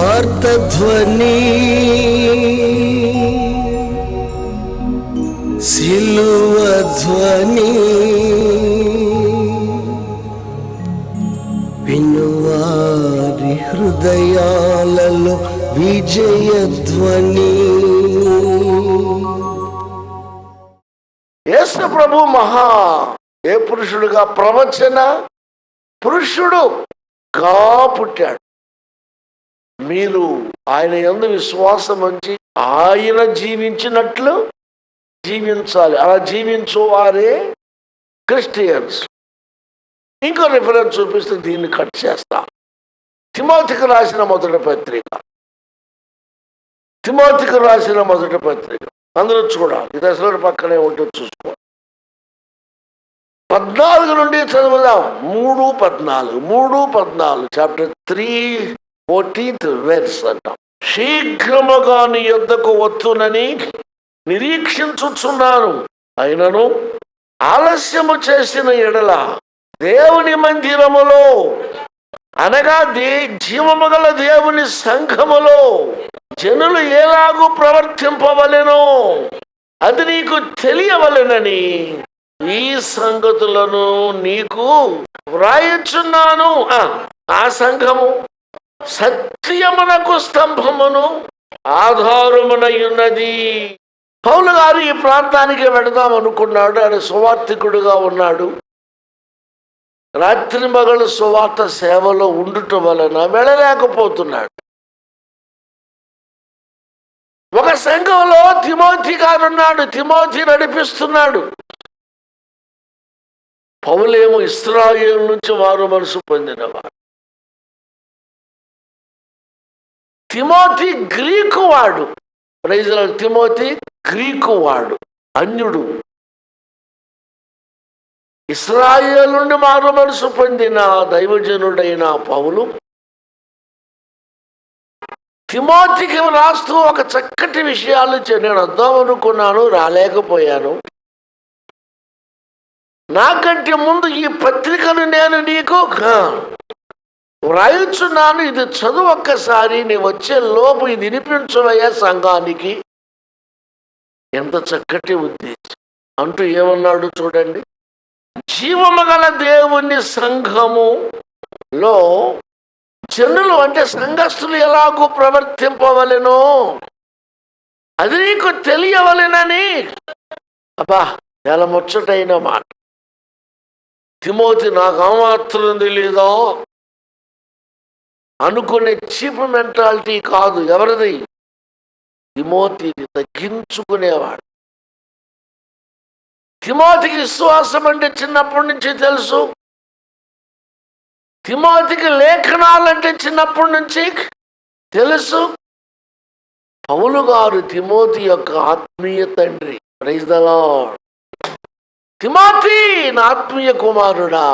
సువార్త ధ్వని సిలువ ధ్వని వినువారి హృదయాలలో విజయ ధ్వని యేసు ప్రభు మహా. ఏ పురుషుడుగా ప్రవచన? పురుషుడు గా పుట్టాడు. మీరు ఆయన ఎందు విశ్వాసం ఉంచి ఆయన జీవించినట్లు జీవించాలి. అలా జీవించు వారే క్రిస్టియన్స్. ఇంకో రిఫరెన్స్ చూపిస్తే దీన్ని కట్ చేస్తా. తిమోతికి రాసిన మొదటి పత్రిక. తిమోతికి రాసిన మొదటి పత్రిక. అందరూ చూడాలి. దశలో పక్కనే ఉంటుంది చూసుకో. పద్నాలుగు నుండి చదువుదాం. మూడు పద్నాలుగు. మూడు పద్నాలుగు. చాప్టర్ త్రీ ఫోర్టీన్త్ వెర్స్ అంటాం శీఘ్రముగా నీ యొద్దకు వత్తునని నిరీక్షించుచున్నాను. అయినను ఆలస్యము చేసిన ఎడల దేవుని మందిరములో అనగా దే జీవము గల దేవుని సంఘములో జనులు ఎలాగూ ప్రవర్తింపవలెనో అది నీకు తెలియవలెనని ఈ సంగతులను నీకు వ్రాయచున్నాను. ఆ, ఆ సంఘము సత్యమునకు స్తంభమును ఆధారమునయున్నది. పౌలు గారు ఈ ప్రాంతానికి వెళదాం అనుకున్నాడు. ఆయన సువార్థికుడుగా ఉన్నాడు. రాత్రి మగలు సువార్త సేవలో ఉండుట వలన వెళ్ళలేకపోతున్నాడు. ఒక సంఘంలో తిమోతి గారు ఉన్నాడు తిమోతి నడిపిస్తున్నాడు. పౌలేమో ఇస్రాయేల్ నుంచి వారు మనసు పొందినవాడు తిమోతి గ్రీకు వాడు. ప్రైజ్లో తిమోతి గ్రీకు వాడు అన్యుడు. ఇస్రాయేల్ నుండి మారు మనసు పొందిన దైవజనుడైన పౌలు తిమోతికి రాస్తూ ఒక చక్కటి విషయాలు నేను వద్దాం అనుకున్నాను రాలేకపోయాను. నాకంటే ముందు ఈ పత్రికను నేను నీకు వ్రాయించున్నాను ఇది చదువు ఒక్కసారి నీ వచ్చే లోపు ఇది వినిపించవయ్యా సంఘానికి. ఎంత చక్కటి ఉద్దేశం అంటూ ఏమన్నాడు చూడండి. జీవము గల దేవుని సంఘములో జనులు అంటే సంఘస్థులు ఎలాగూ ప్రవర్తింపవలెనో అది నీకు తెలియవలెనని. అబ్బా చాలా ముచ్చటైన మాట. తిమోతి నాకు ఏమాత్రం తెలీదో? అనుకునే చీప్ మెంటాలిటీ కాదు ఎవరిది? తిమోతిని తగ్గించుకునేవాడు. తిమోతికి విశ్వాసం అంటే చిన్నప్పటి నుంచి తెలుసు. తిమోతికి లేఖనాలంటే చిన్నప్పటి నుంచి తెలుసు. పౌలు గారు తిమోతి యొక్క ఆత్మీయ తండ్రి. ప్రైజ్ ద తిమోతి నా ఆత్మీయ కుమారుడా.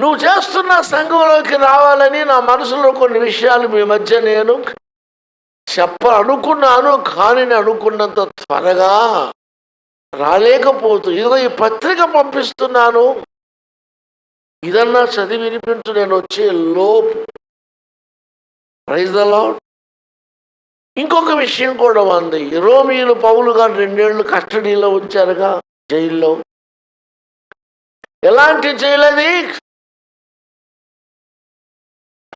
నువ్వు చేస్తున్న సంఘంలోకి రావాలని నా మనసులో కొన్ని విషయాలు మీ మధ్య నేను చెప్ప అనుకున్నాను కానీ అనుకున్నంత త్వరగా రాలేకపోతూ. ఇదిగో ఈ పత్రిక పంపిస్తున్నాను. ఇదన్నా చదివి వినిపించు నేను వచ్చే లోపు. ప్రైజ్ ద ఇంకొక విషయం కూడా ఉంది. రోమియోలు పౌలు గారు రెండేళ్ళు కస్టడీలో ఉంచారుగా జైల్లో. ఎలాంటి జైలు అది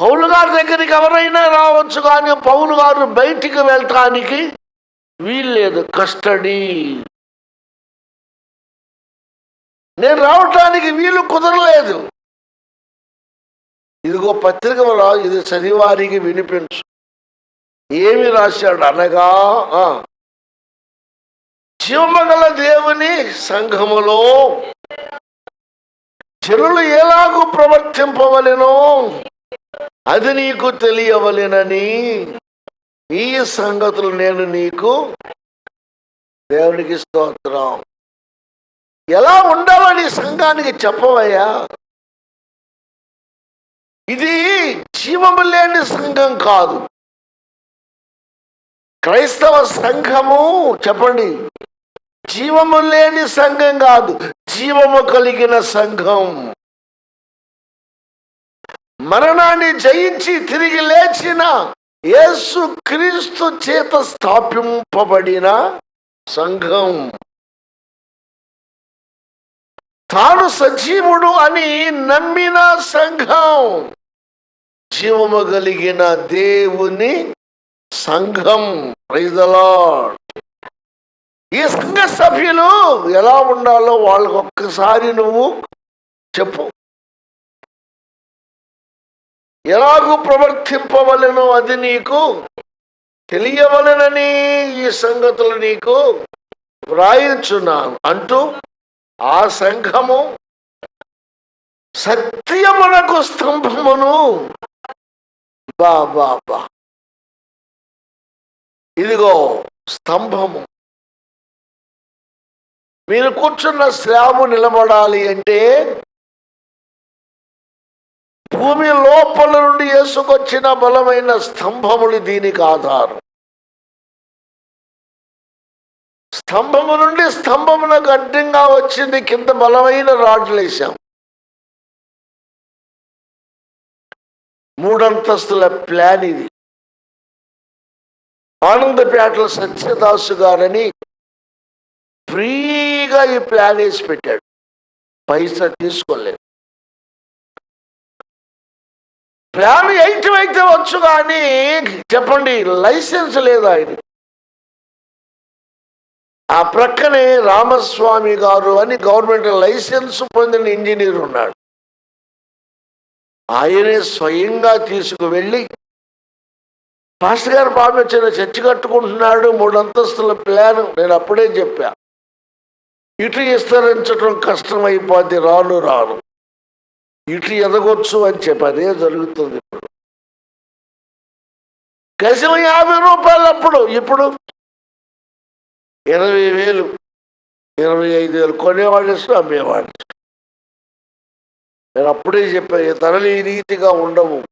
పౌలు గారి దగ్గరికి ఎవరైనా రావచ్చు కానీ పౌలు గారు బయటికి వెళ్ళటానికి వీల్లేదు కస్టడీ. నేను రావటానికి వీలు కుదరలేదు. ఇదిగో పత్రిక రా ఇది చదివారికి వినిపించు. ఏమి రాశాడు? అనగా ఆ, జీవమగల దేవుని సంఘములో జనులు ఎలాగూ ప్రవర్తింపవలెనో? అది నీకు తెలియవలెనని ఈ సంగతులు నేను నీకు దేవునికి స్తోత్రం. ఎలా ఉండాలని సంఘానికి చెప్పవయ్యా? ఇది జీవము లేని సంఘం కాదు. క్రైస్తవ సంఘము చెప్పండి. జీవము లేని సంఘం కాదు జీవము కలిగిన సంఘం. మరణాన్ని జయించి తిరిగి లేచిన యేసు క్రీస్తు చేత స్థాపింపబడిన సంఘం. తాను సజీవుడు అని నమ్మిన సంఘం. జీవము కలిగిన దేవుని సంఘం. ప్రైజ్ ఈ సంఘ సభ్యులు ఎలా ఉండాలో వాళ్ళకి ఒక్కసారి నువ్వు చెప్పు. ఎలాగూ ప్రవర్తింపవలెనో అది నీకు తెలియవలెనని ఈ సంగతులు నీకు వ్రాయించున్నాను. అంటూ ఆ సంఘము సత్యమునకు స్తంభమును బా బా బా. ఇదిగో స్తంభము. మీరు కూర్చున్న స్లాబు నిలబడాలి అంటే భూమి లోపల నుండి వేసుకొచ్చిన బలమైన స్తంభములు దీనికి ఆధారం. స్తంభము నుండి స్తంభమునకు అడ్డంగా వచ్చింది కింద బలమైన రాడ్లు వేసాం మూడంతస్తుల ప్లాన్ ఇది. ఆనందపేటల సత్యదాసు గారని ఫ్రీగా ఈ ప్లాన్ వేసి పెట్టాడు. పైసా తీసుకోలేదు. ప్లాన్ వేయటం అయితే వచ్చు కానీ చెప్పండి లైసెన్స్ లేదు ఆయన ఆ ప్రక్కనే రామస్వామి గారు అని గవర్నమెంట్ లైసెన్స్ పొందిన ఇంజనీర్ ఉన్నాడు. ఆయనే స్వయంగా తీసుకువెళ్ళి పాస్టర్ గారు బాబు వచ్చిన చర్చి కట్టుకుంటున్నాడు మూడు అంతస్తుల ప్లాన్ నేను అప్పుడే చెప్పా. ఇటు విస్తరించడం కష్టమైపోద్ది రాను రాను. ఇటు ఎదగొచ్చు అని చెప్పి అదే జరుగుతుంది ఇప్పుడు. గజం యాభై రూపాయలు అప్పుడు ఇప్పుడు ఇరవై వేలు ఇరవై ఐదు వేలు కొనేవాడు ఇష్టం అమ్మేవాడు నేను అప్పుడే చెప్పాను ధరలు ఈ రీతిగా ఉండవు.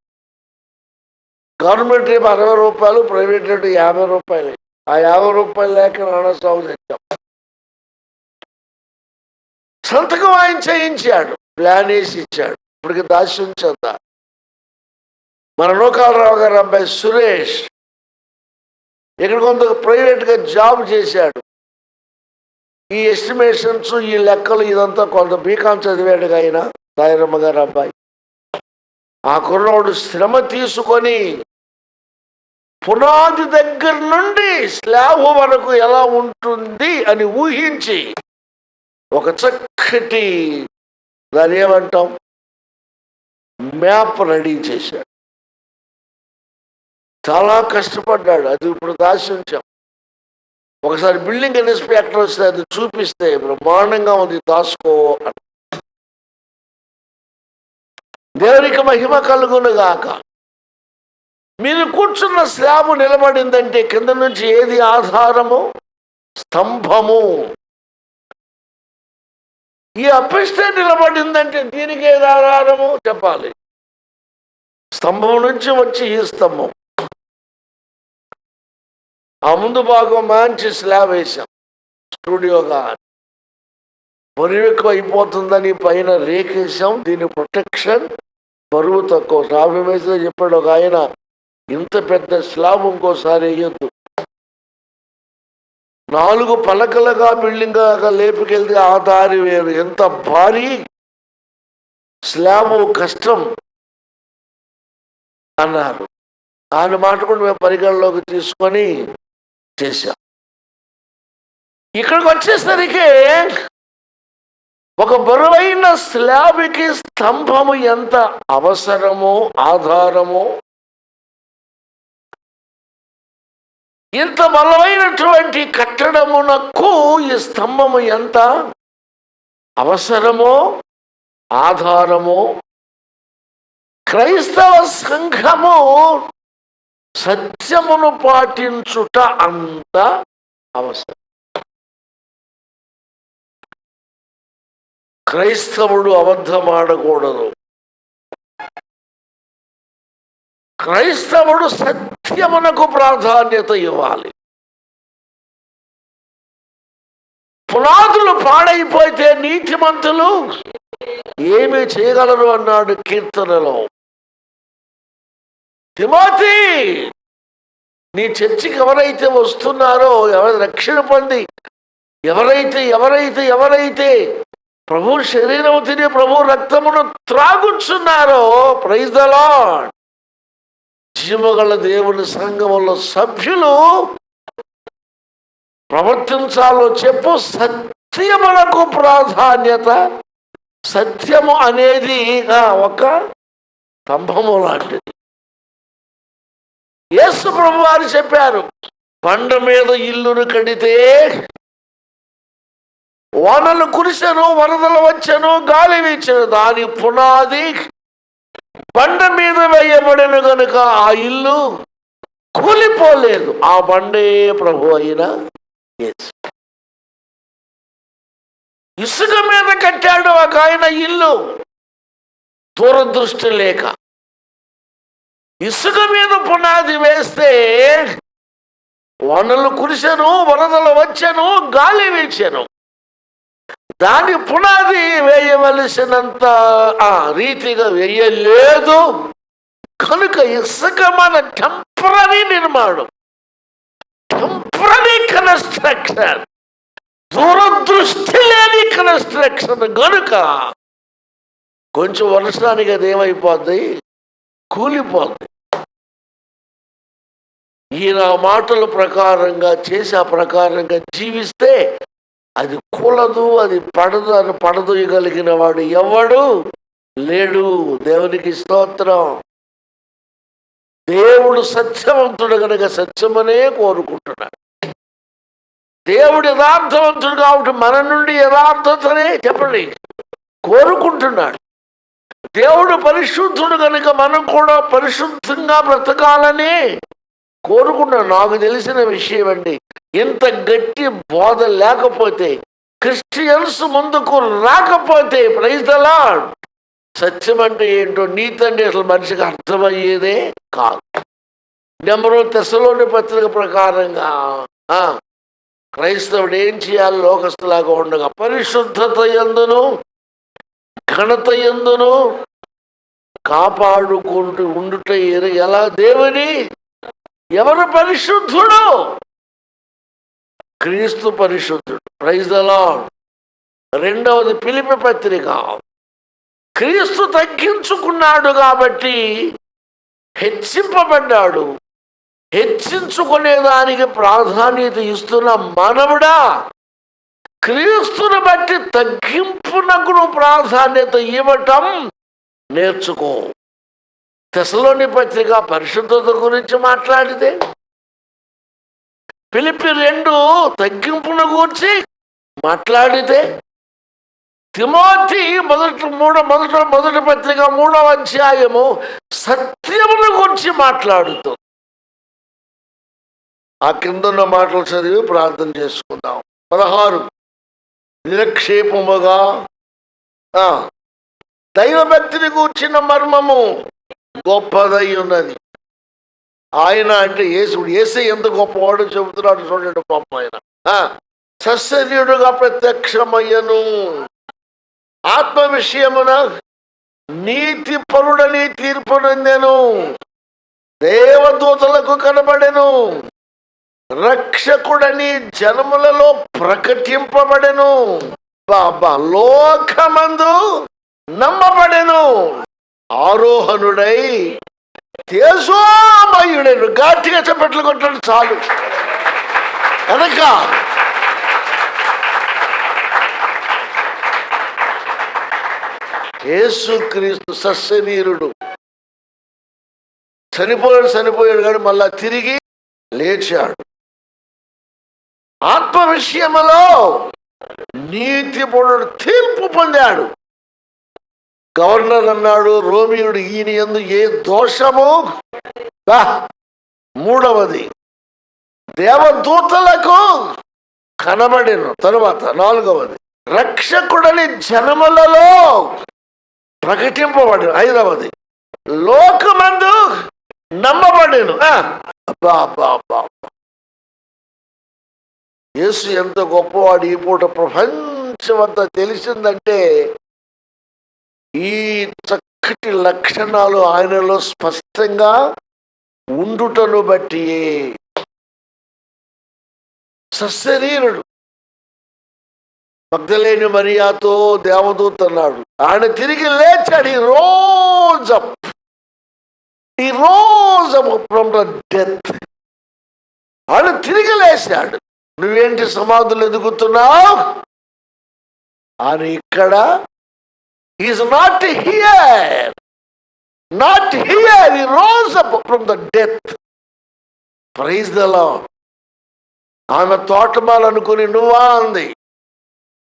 గవర్నమెంట్ రేపు అరవై రూపాయలు ప్రైవేట్ రేటు యాభై రూపాయలు. ఆ యాభై రూపాయలు లేక నానా సాగు తెచ్చాం. సంతకం ఆయన చేయించాడు. ప్లాన్ వేసి ఇచ్చాడు ఇప్పటికి దాచి ఉంచద్దా మన లోకాలరావు గారు అబ్బాయి సురేష్ ఇక్కడ కొంత ప్రైవేట్గా జాబ్ చేశాడు. ఈ ఎస్టిమేషన్స్ ఈ లెక్కలు ఇదంతా కొంత బీకాం చదివాడు ఆయన దాయరమ్మ గారు అబ్బాయి. ఆ కుర్రోడు శ్రమ తీసుకొని పునాది దగ్గర నుండి స్లాబ్ వరకు ఎలా ఉంటుంది అని ఊహించి ఒక చక్కటి దాని ఏమంటాం? మ్యాప్ రెడీ చేశాడు. చాలా కష్టపడ్డాడు. అది ఇప్పుడు దాశించాం ఒకసారి బిల్డింగ్ ఇన్స్పెక్టర్ వస్తే అది చూపిస్తే బ్రహ్మాండంగా ఉంది దాసుకో అని. దేవునికి మహిమ కలుగును గాక మీరు కూర్చున్న స్లాబ్ నిలబడిందంటే కింద నుంచి ఏది ఆధారము? స్తంభము. ఈ అపిష్ట నిలబడిందంటే దీనికి ఏది ఆధారము చెప్పాలి. స్తంభం నుంచి వచ్చి ఈ స్తంభం. ఆ ముందు భాగం మంచి స్లాబ్ వేసాం స్టూడియోగా బరువు ఎక్కువ అయిపోతుందని పైన రేకేసాం దీని ప్రొటెక్షన్ బరువు తక్కువ. స్లాబ్ వేస్తే చెప్పాడు ఒక ఆయన ఇంత పెద్ద స్లాబ్ ఇంకోసారి వేయొద్దు. నాలుగు పలకలుగా బిల్డింగ్ లేపుకెళ్తే ఆ దారి వేరు. ఎంత భారీ స్లాబ్ కష్టం అన్నారు. ఆయన మాట కూడా మేము పరిగణలోకి తీసుకొని చేశాం. ఇక్కడికి వచ్చేసరికి ఒక బరువైన స్లాబ్కి స్తంభము ఎంత అవసరమో ఆధారమో ఇంత బలమైనటువంటి కట్టడమునకు ఈ స్తంభము ఎంత? అవసరమో ఆధారమో క్రైస్తవ సంఘము సత్యమును పాటించుట అంత అవసరం. క్రైస్తవుడు అబద్ధమాడకూడదు. క్రైస్తవుడు సత్యమునకు ప్రాధాన్యత ఇవ్వాలి. పునాదులు పాడైపోతే నీతిమంతులు ఏమి చేయగలరు అన్నాడు కీర్తనలో. తిమోతి నీ చర్చికి ఎవరైతే వస్తున్నారో ఎవరు రక్షణ పొంది ఎవరైతే ఎవరైతే ఎవరైతే ప్రభు శరీరం తిని ప్రభు రక్తమును త్రాగుచున్నారో ప్రైజ్ ద లార్డ్. జీవగల దేవుని సంఘములో సభ్యులు ప్రవర్తించాలో చెప్పు సత్యములకు ప్రాధాన్యత. సత్యము అనేది ఆ, ఒక స్తంభము లాంటిది. యేసు ప్రభు వారు చెప్పారు బండ మీద ఇల్లును కడితే వానలు కురిసెను వరదలు వచ్చెను గాలి వీచెను దాని పునాది బండ మీద వేయబడిన గనుక ఆ ఇల్లు కూలిపోలేదు. ఆ బండే ప్రభు అయిన ఇసుక మీద కట్టాడు ఒక ఆయన ఇల్లు. దూరదృష్టి లేక. ఇసుక మీద పునాది వేస్తే వనలు కురిశాను వరదలు వచ్చాను గాలి వీచెను దాని పునాది వేయవలసినంత ఆ రీతిగా వేయలేదు. కనుక ఇసుక మన టెంపరీ నిర్మాణం. టెంపరీ కన్స్ట్రక్షన్ దూరదృష్టి లేని కన్స్ట్రక్షన్ కనుక కొంచెం వర్షానికి అది ఏమైపోద్ది? కూలిపోద్ది. ఈయన మాటల ప్రకారంగా చేసి ఆ ప్రకారంగా జీవిస్తే అది కూలదు అది పడదు అని పడదోయగలిగిన వాడు ఎవడు? లేడు. దేవునికి స్తోత్రం. దేవుడు సత్యవంతుడు కనుక సత్యమనే కోరుకుంటున్నాడు. దేవుడు యథార్థవంతుడు కాబట్టి మన నుండి యథార్థతనే చెప్పండి. కోరుకుంటున్నాడు. దేవుడు పరిశుద్ధుడు కనుక మనం కూడా పరిశుద్ధంగా బ్రతకాలని కోరుకున్నాడు నాకు తెలిసిన విషయం అండి. ఇంత గట్టి బోధ లేకపోతే క్రిస్టియన్స్ ముందుకు రాకపోతే ప్రైజలా సత్యం అంటే ఏంటో నీతి అంటే అసలు మనిషికి అర్థమయ్యేదే కాదు. నెంబరు తెసలోని పత్రిక ప్రకారంగా క్రైస్తవుడు ఏం చేయాలి? లోకస్తులాగా ఉండగా పరిశుద్ధత ఎందును? ఘనత ఎందును? కాపాడుకుంటూ ఉండుట ఎలా దేవుని? ఎవరు పరిశుద్ధుడు? క్రీస్తు పరిశుద్ధుడు. ప్రైజ్ అలా రెండవది పిలిపి పత్రిక. క్రీస్తు తగ్గించుకున్నాడు కాబట్టి హెచ్చింపబడ్డాడు. హెచ్చించుకునే దానికి ప్రాధాన్యత ఇస్తున్న మనవుడా క్రీస్తుని బట్టి తగ్గింపునకు నువ్వు ప్రాధాన్యత ఇవ్వటం నేర్చుకో. తెసలోని పత్రిక పరిశుద్ధత గురించి మాట్లాడితే పిలిపి రెండు తగ్గింపును గూర్చి మాట్లాడితే తిమోతి మొదటి మూడో మొదట మొదటి పత్రిక మూడవ అధ్యాయము సత్యమును గురించి మాట్లాడుతూ ఆ కిందన్న మాటలు చదివి ప్రార్థన చేసుకుందాం. పదహారు. నిరక్షేపముగా ఆ, దైవభక్తిని కూర్చిన మర్మము గొప్పదై ఉన్నది. ఆయన అంటే యేసుడు ఏసే ఎంత గొప్పవాడు చెబుతున్నాడు చూడండి పాపం ఆయన. ఆ, ప్రత్యక్షమయ్యను. ఆత్మ విషయమున నీతి పరుడని తీర్పు నొందెను దేవదూతలకు కనబడెను. రక్షకుడని జనములలో ప్రకటింపబడెను. బాబా లోకమందు నమ్మబడెను. ఆరోహణుడై తేజోమయుడెను గట్టిగా చెప్పట్లు కొట్టాడు చాలు. కనుక యేసుక్రీస్తు సస్యవీరుడు. చనిపోయాడు చనిపోయాడు కానీ మళ్ళా తిరిగి లేచాడు. ఆత్మ విషయంలో నీతిపూర్ణుడు తీర్పు పొందాడు. గవర్నర్ అన్నాడు రోమియుడు ఈయన ఎందు ఏ దోషము బా. మూడవది దేవదూతలకు కనబడిను తరువాత నాలుగవది రక్షకుడని జనములలో ప్రకటింపబడిన ఐదవది లోకమందు నమ్మబడిను అబ్బా అబ్బా అబ్బా. యేసు ఎంత గొప్పవాడు ఈ పూట ప్రపంచమంతా తెలిసిందంటే ఈ చక్కటి లక్షణాలు ఆయనలో స్పష్టంగా ఉండుటను బట్టి సశరీరుడు. భక్తలేని మరియాతో దేవదూత అన్నాడు. ఆయన తిరిగి లేచాడు. ఈ రోజు ఈ రోజు ఫ్రమ్ ద డెత్. ఆయన తిరిగి లేచాడు. నువ్వేంటి సమాధులు ఎదుగుతున్నావు? ఆయన ఇక్కడ is not here not here he rose up from the death praise the lord ఆమె తోటమాల అనుకుని నువ్వా? అంది.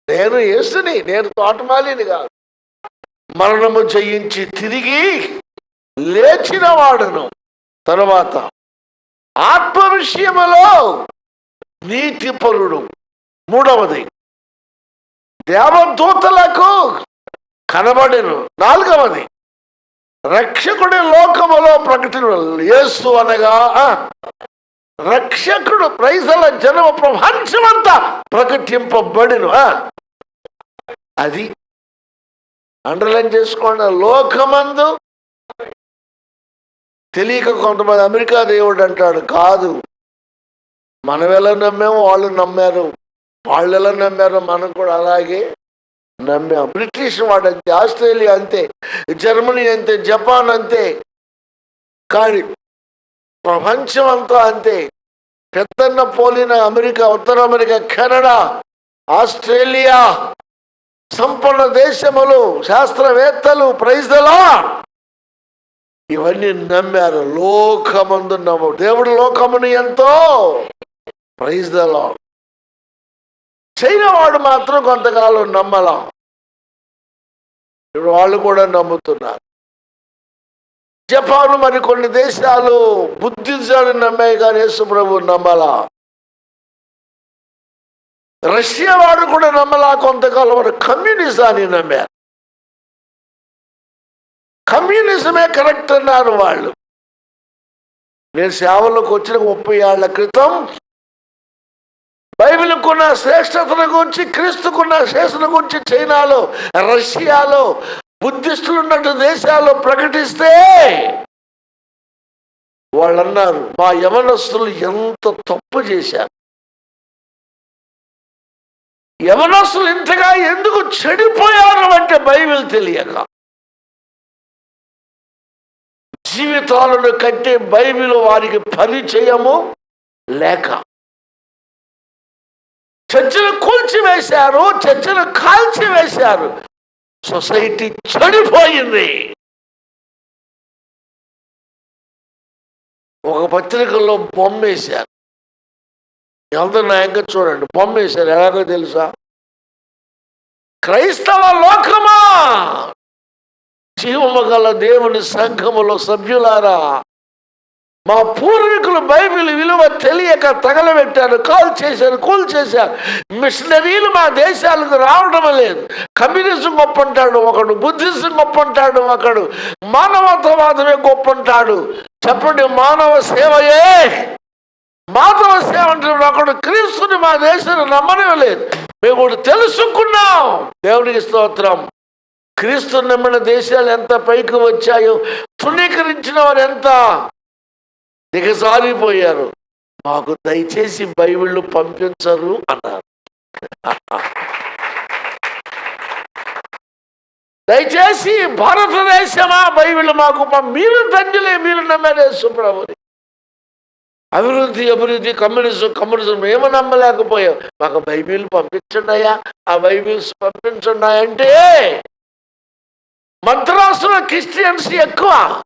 నేను యేసుని. నేను తోటమాలిని కాదు. మరణము చేయించి తిరిగి లేచిన వాడును తర్వాత ఆత్మ విషయములో నీతిపరుడు. మూడవది దేవదూతలకు కనబడిను. నాలుగవది రక్షకుడి లోకములో ప్రకటన యేసు అనగా రక్షకుడు ప్రైజల జనమ ప్రపంచమంతా ప్రకటింపబడిను. అది అండర్లైన్ చేసుకోండి. లోకమందు తెలియక కొంతమంది అమెరికా దేవుడు అంటాడు కాదు మనం ఎలా నమ్మాము వాళ్ళు నమ్మారు వాళ్ళు ఎలా నమ్మారో మనం కూడా అలాగే నమ్మాం బ్రిటిష్ వాడు అంతే ఆస్ట్రేలియా అంతే జర్మనీ అంతే జపాన్ అంతే. కానీ ప్రపంచం అంతా అంతే. పెద్దన్న పోలిన అమెరికా ఉత్తర అమెరికా కెనడా ఆస్ట్రేలియా సంపన్న దేశములు శాస్త్రవేత్తలు ప్రైజ్లా ఇవన్నీ నమ్మారు. లోకమందు నమ్ము దేవుడు లోకముని ఎంతో ప్రైజ్ ద చైనా వాడు మాత్రం కొంతకాలం నమ్మలాం. ఇప్పుడు వాళ్ళు కూడా నమ్ముతున్నారు. జపాన్ మరి కొన్ని దేశాలు బుద్ధిజాన్ని నమ్మాయి కానీ యేసుప్రభు నమ్మలా. రష్యా వాడు కూడా నమ్మలా కొంతకాలం వారు కమ్యూనిజాన్ని నమ్మారు. కమ్యూనిజమే కరెక్ట్ అన్నారు వాళ్ళు. నేను సేవలోకి వచ్చిన ముప్పై ఏళ్ళ క్రితం బైబిల్కున్న శ్రేష్టతను గురించి క్రీస్తుకున్న శ్రేష్టత గురించి చైనాలో రష్యాలో బుద్ధిస్టులు ఉన్నట్టు దేశాల్లో ప్రకటిస్తే వాళ్ళు అన్నారు మా యవనస్తులు ఎంత తప్పు చేశారు. యవనస్తులు ఇంతగా ఎందుకు చెడిపోయారు అంటే బైబిల్ తెలియక. జీవితాలను కట్టే బైబిల్ వారికి పరిచయము లేక. చర్చలు కూల్చివేశారు చర్చలు కాల్చివేశారు. సొసైటీ చెడిపోయింది. ఒక పత్రికలో బొమ్మ వేశారు అందరు నా ఇంకా చూడండి బొమ్మ వేశారు ఎలాగో తెలుసా? క్రైస్తవ లోకమా? జీవము గల దేవుని సంఘములో సభ్యులారా మా పూర్వీకులు బైబిల్ విలువ తెలియక తగలబెట్టారు కాల్ చేశారు కూల్ చేశారు. మిషనరీలు మా దేశాలకు రావడం లేదు. కమ్యూనిజం గొప్ప అంటాడు ఒకడు బుద్ధిజం గొప్ప అంటాడు ఒకడు మానవతావాదమే గొప్ప అంటాడు చెప్పండి మానవ సేవయే? మాధవ సేవ అంటున్నాడు ఒకడు క్రీస్తుని మా దేశాన్ని నమ్మడమే లేదు మేము కూడా తెలుసుకున్నాం. దేవునికి స్తోత్రం. క్రీస్తు నమ్మిన దేశాలు ఎంత పైకి వచ్చాయో తృణీకరించిన వారు ఎంత? దిగజారిపోయారు. మాకు దయచేసి బైబిళ్ళు పంపించరు అన్నారు. దయచేసి భారతదేశమా బైబిల్ మాకు మీరు తండ్రిలే మీరు నమ్మారే సుప్రభుని అభివృద్ధి అభివృద్ధి కమ్యూనిజం కమ్యూనిజం మేము నమ్మలేకపోయాం. మాకు బైబిల్ పంపించండియా ఆ బైబిల్స్ పంపించండి అంటే మద్రాసులో క్రిస్టియన్స్ ఎక్కువ.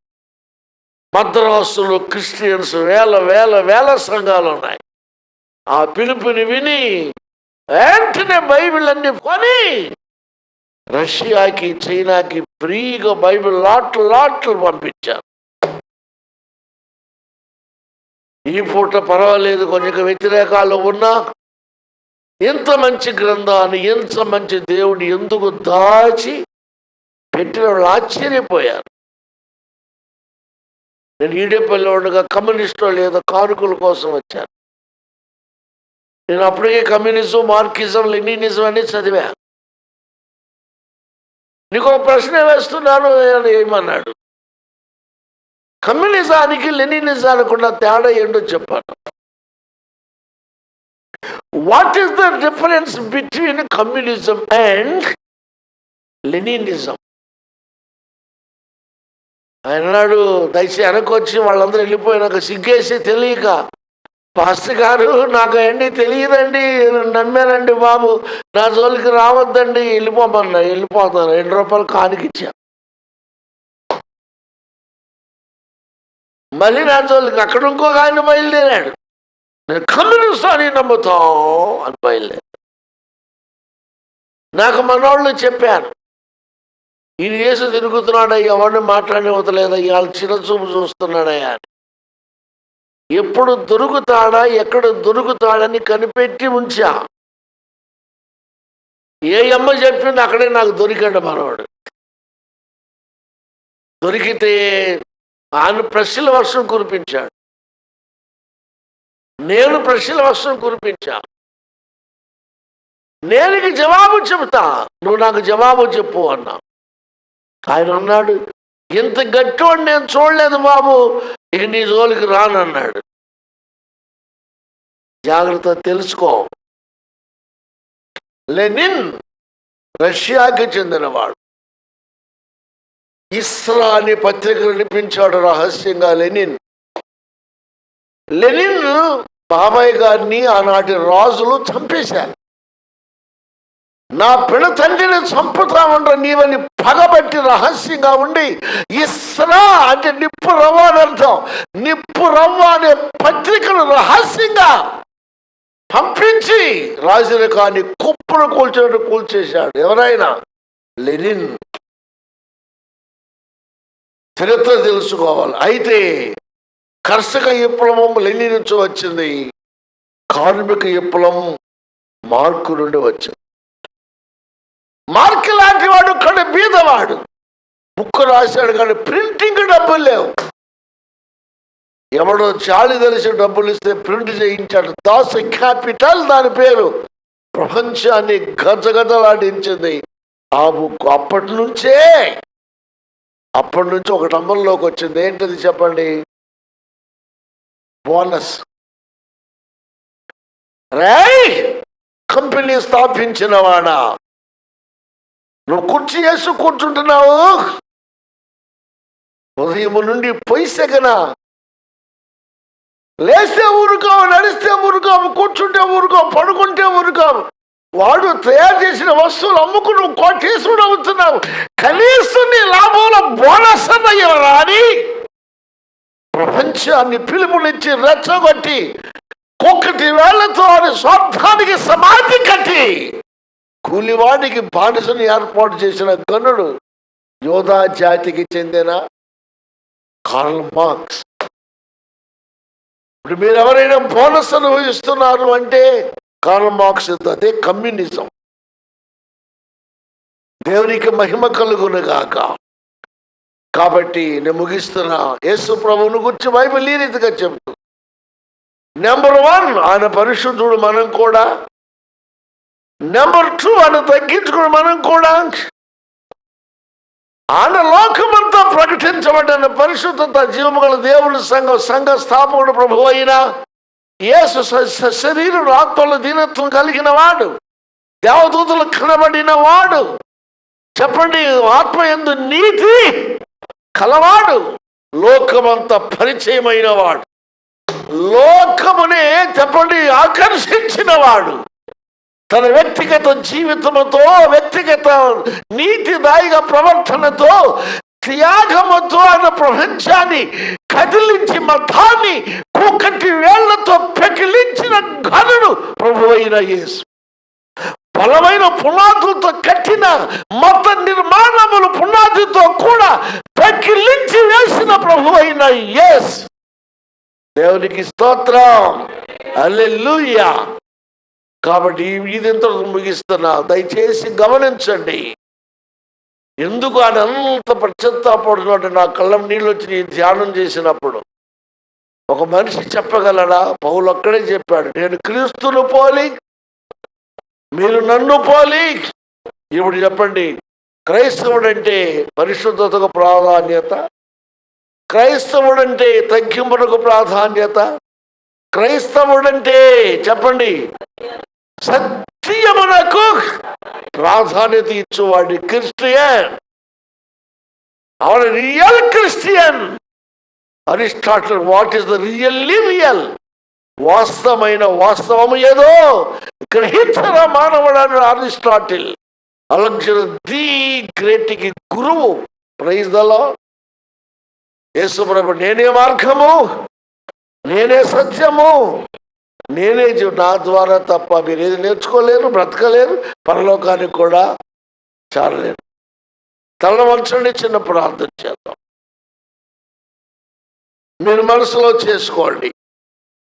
మద్రాసులో క్రిస్టియన్స్ వేల వేల వేల సంఘాలు ఉన్నాయి. ఆ పిలుపుని విని వెంటనే బైబిల్ అన్ని కొని రష్యాకి చైనాకి ఫ్రీగా బైబిల్ లాట్లు లాట్లు పంపించారు. ఈ పూట పర్వాలేదు కొంచెం వ్యతిరేకాలు ఉన్నా ఎంత మంచి గ్రంథాన్ని ఎంత మంచి దేవుడు ఎందుకు దాచి పెట్టిన వాళ్ళు ఆశ్చర్యపోయారు. నేను ఈడేపల్లి ఉండగా కమ్యూనిస్టు లేదా కానుకల కోసం వచ్చాను నేను అప్పటికే కమ్యూనిజం మార్కిజం లెనినిజం అని చదివా. నీకు ఒక ప్రశ్న వేస్తున్నాను ఏమన్నాడు? కమ్యూనిజానికి లెనినిజానికి ఉన్న తేడా ఏంటో చెప్పాను what is the difference between communism and Leninism ఆయన అన్నాడు దయచేసి వెనకొచ్చి వాళ్ళందరూ వెళ్ళిపోయినాక సిగ్గేసి తెలియక పాస్టర్ గారు నాకు అండి తెలియదండి. నమ్మానండి బాబు. నా జోలికి రావద్దండి. వెళ్ళిపోమన్నా వెళ్ళిపోతాను రెండు రూపాయలు కానికిచ్చా మళ్ళీ నా జోలికి అక్కడ ఇంకొక ఆయన బయలుదేరాడు. నేను కమ్యూనిస్టాన్ని నమ్ముతాం అని బయలుదేరాడు. నాకు మనోళ్ళు చెప్పాను ఈయన చేసి తిరుగుతున్నాడయ్యా ఎవరిని మాట్లాడనివ్వలేదయ్యా వాళ్ళు చిరచూపు చూస్తున్నాడయ్యా ఎప్పుడు దొరుకుతాడా ఎక్కడ దొరుకుతాడని కనిపెట్టి ఉంచా. ఏ అమ్మ చెప్పింది అక్కడే నాకు దొరికాడు మనవాడు. దొరికితే ఆయన ప్రశ్నల వర్షం కురిపించాడు. నేను ప్రశ్నల వర్షం కురిపించా. నేను జవాబు చెబుతా నువ్వు నాకు జవాబు చెప్పు అన్నా. ఆయన అన్నాడు ఇంత గట్టివాడు నేను చూడలేదు బాబు ఇక నీ జోలికి రానన్నాడు జాగ్రత్త తెలుసుకో. లెనిన్ రష్యాకి చెందినవాడు. ఇస్రా అనే పత్రికలు నిపించాడు రహస్యంగా లెనిన్. లెనిన్ బాబాయ్ గారిని ఆనాటి రాజులు చంపేశారు. నా పిడ తండ్రిని చంపుతామంట నీవని పగబట్టి రహస్యంగా ఉండి ఇస్రా అంటే నిప్పు రవ్వ అని అర్థం. నిప్పు రవ్వ అనే పత్రికను రహస్యంగా పంపించి రాజుని కాని కుప్పను కూల్చినట్టు కూల్చేశాడు. ఎవరైనా? లెనిన్. చరిత్ర తెలుసుకోవాలి. అయితే కర్షక విప్లవం లెనిన్ నుంచి వచ్చింది. కార్మిక విప్లవం మార్కు నుండి వచ్చింది. మార్క్ లాంటి వాడు కానీ బీదవాడు. బుక్ రాశాడు కానీ ప్రింటింగ్ డబ్బులు లేవు. ఎవడో చాలి తెలిసి డబ్బులు ఇస్తే ప్రింట్ చేయించాడు. దాస్ క్యాపిటల్ దాని పేరు. ప్రపంచాన్ని గజగజలాడించింది. ఆ బుక్ అప్పటి నుంచే. అప్పటి నుంచి ఒక అమల్లోకి వచ్చింది. ఏంటది చెప్పండి? బోనస్. రేయ్! కంపెనీ స్థాపించిన వాడా? నువ్వు కుర్చీ వేసి కూర్చుంటున్నావు. ఉదయం నుండి పొయ్యిసెగన లేస్తే ఊరుకోవు నడిస్తే ఊరుకోము కూర్చుంటే ఊరుకోవు పడుకుంటే ఊరుకోము. వాడు తయారు చేసిన వస్తువులు అమ్ముకు నువ్వు కోటేశ్వరుడు అవుతున్నావు. కనీసం నీ లాభంలో బోనస్ అన్నయ్య అని ప్రపంచాన్ని పిలుపునిచ్చి రెచ్చగొట్టి కుక్కటి వేళ్ళతో వారి స్వార్థానికి సమాధి కట్టి. కూలివాడికి బానిసను ఏర్పాటు చేసిన గనుడు యోధా జాతికి చెందిన కార్ల్ మార్క్స్. ఇప్పుడు మీరు ఎవరైనా బోనస్ అనుభవిస్తున్నారు అంటే కార్ల్ మార్క్స్ అదే కమ్యూనిజం. దేవునికి మహిమ కలుగును గాక. కాబట్టి నేను ముగిస్తున్నా. యేసు ప్రభువును గురించి బైబిల్ ఈ రీతిగా చెబుతూ నెంబర్ వన్ ఆయన పరిశుద్ధుడు మనం కూడా నెంబర్ టూ అని తగ్గించుకుని మనం కూడా ఆయన లోకమంతా ప్రకటించబడిన పరిశుద్ధత జీవముగల దేవుని సంఘ సంఘ స్థాపకుడు ప్రభు అయిన యేసు శరీరం ఆత్మల దీనత్వం కలిగిన వాడు దేవదూతలు కనబడిన వాడు చెప్పండి ఆత్మ ఎందు నీతి కలవాడు లోకమంతా పరిచయమైన వాడు లోకమునే చెప్పండి ఆకర్షించిన వాడు. తన వ్యక్తిగత జీవితముతో వ్యక్తిగత నీతిదాయక ప్రవర్తనతో త్యాగముతో ఆయన ప్రపంచాన్ని కదిలించి మతాన్ని కూకటి వేళ్ళతో పెకిలించిన ఘనుడు ప్రభు అయిన యేసు. బలమైన పునాదులతో కట్టిన మత నిర్మాణములు పునాదితో కూడా పెకిలించి వేసిన ప్రభు అయిన యేసు. దేవునికి స్తోత్రం. అల్లెలుయ్యా కాబట్టి ఇదింత ముగిస్తున్నా. దయచేసి గమనించండి. ఎందుకు ఆయన అంత పశ్చాత్తాపడుతున్నాడు నా కళ్ళం నీళ్ళు వచ్చి ధ్యానం చేసినప్పుడు. ఒక మనిషి చెప్పగలడా? పౌలు అక్కడే చెప్పాడు నేను క్రీస్తును పోలి మీరు నన్ను పోలి. ఇప్పుడు చెప్పండి క్రైస్తవుడు అంటే పరిశుద్ధతకు ప్రాధాన్యత? క్రైస్తవుడంటే తగ్గింపునకు ప్రాధాన్యత? క్రైస్తవుడంటే చెప్పండి సత్యమునకు ప్రాధాన్యత ఇచ్చేవాడి Christian. Our real Christian. Aristotle what is the really real? వాస్తవమైన వాస్తవము ఏదో? గ్రహించరా మానవుడు అరిస్టాటిల్. అలెగ్జాండర్ ది గ్రేట్కి గురువు. ప్రైజ్ దలో యేసుప్రభు నేనే మార్గము నేనే సత్యము. నేనే నా ద్వారా తప్ప మీరు ఏది నేర్చుకోలేరు బ్రతకలేరు పరలోకానికి కూడా చాలలేరు. తల వంచండి చిన్న ప్రార్థన చేద్దాం. మీరు మనసులో చేసుకోండి.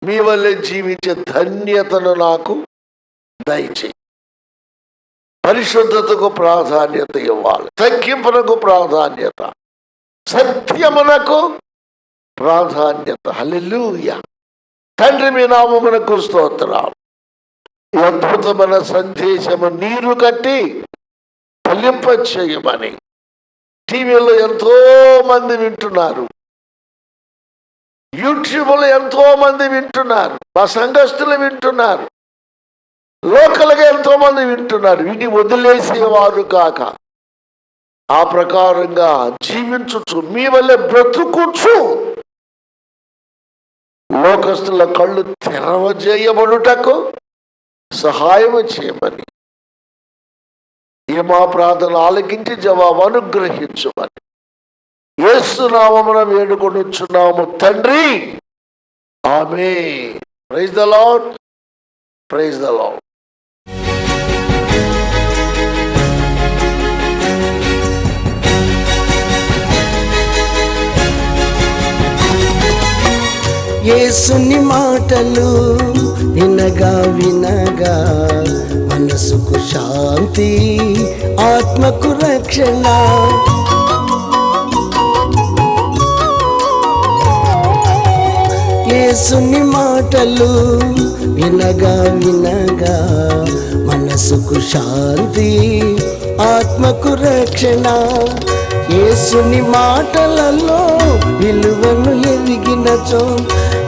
మీ వల్లే జీవించే ధన్యతను నాకు దయచేయి. పరిశుద్ధతకు ప్రాధాన్యత ఇవ్వాలి. తగ్గింపునకు ప్రాధాన్యత. సత్యమునకు ప్రాధాన్యత. హల్లెలూయా. తండ్రి మీ నామమునకు స్తోత్రం ఈ అద్భుతమైన సందేశము నీరు కట్టి ఫలింప చేయమని టీవీలో ఎంతో మంది వింటున్నారు. యూట్యూబ్లో ఎంతో మంది వింటున్నారు. మా సంఘస్థులు వింటున్నారు. లోకల్గా ఎంతో మంది వింటున్నారు. విని వదిలేసేవారు కాక. ఆ ప్రకారంగా జీవించుచు మీ వల్లే బ్రతుకుచ్చు లోకస్తుల కళ్ళు తెరవజేయబడుటకు సహాయం చేయమని. ఈ మా ప్రార్థన ఆలకించి జవాబు అనుగ్రహించమని. యేసునామమున వేడుకొనుచున్నాము తండ్రి. ఆమె praise the lord praise the lord యేసుని మాటలు వినగా వినగా మనసుకు శాంతి ఆత్మకు రక్షణ. యేసుని మాటలు వినగా వినగా మనసుకు శాంతి ఆత్మకు రక్షణ. యేసుని మాటలలో విలువను ఎదిగినచో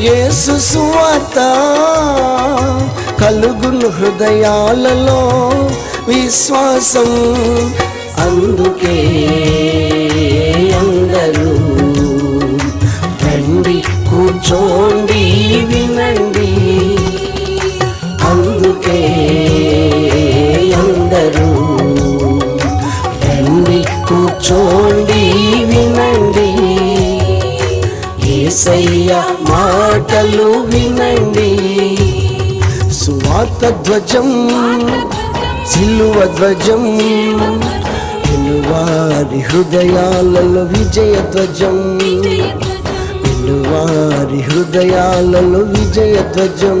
యేసు సువార్త కలుగును హృదయాలలో విశ్వాసం. అందుకే అందరూ రండి కూర్చోండి వినండి. అందుకే అందరూ రండి కూర్చోండి వినండి. ఏసయ్య మాటలు వినండి. సువార్త ధ్వజం సిలువ ధ్వజం వారి హృదయాలలో విజయ ధ్వజం. వారి హృదయాలలో విజయ ధ్వజం.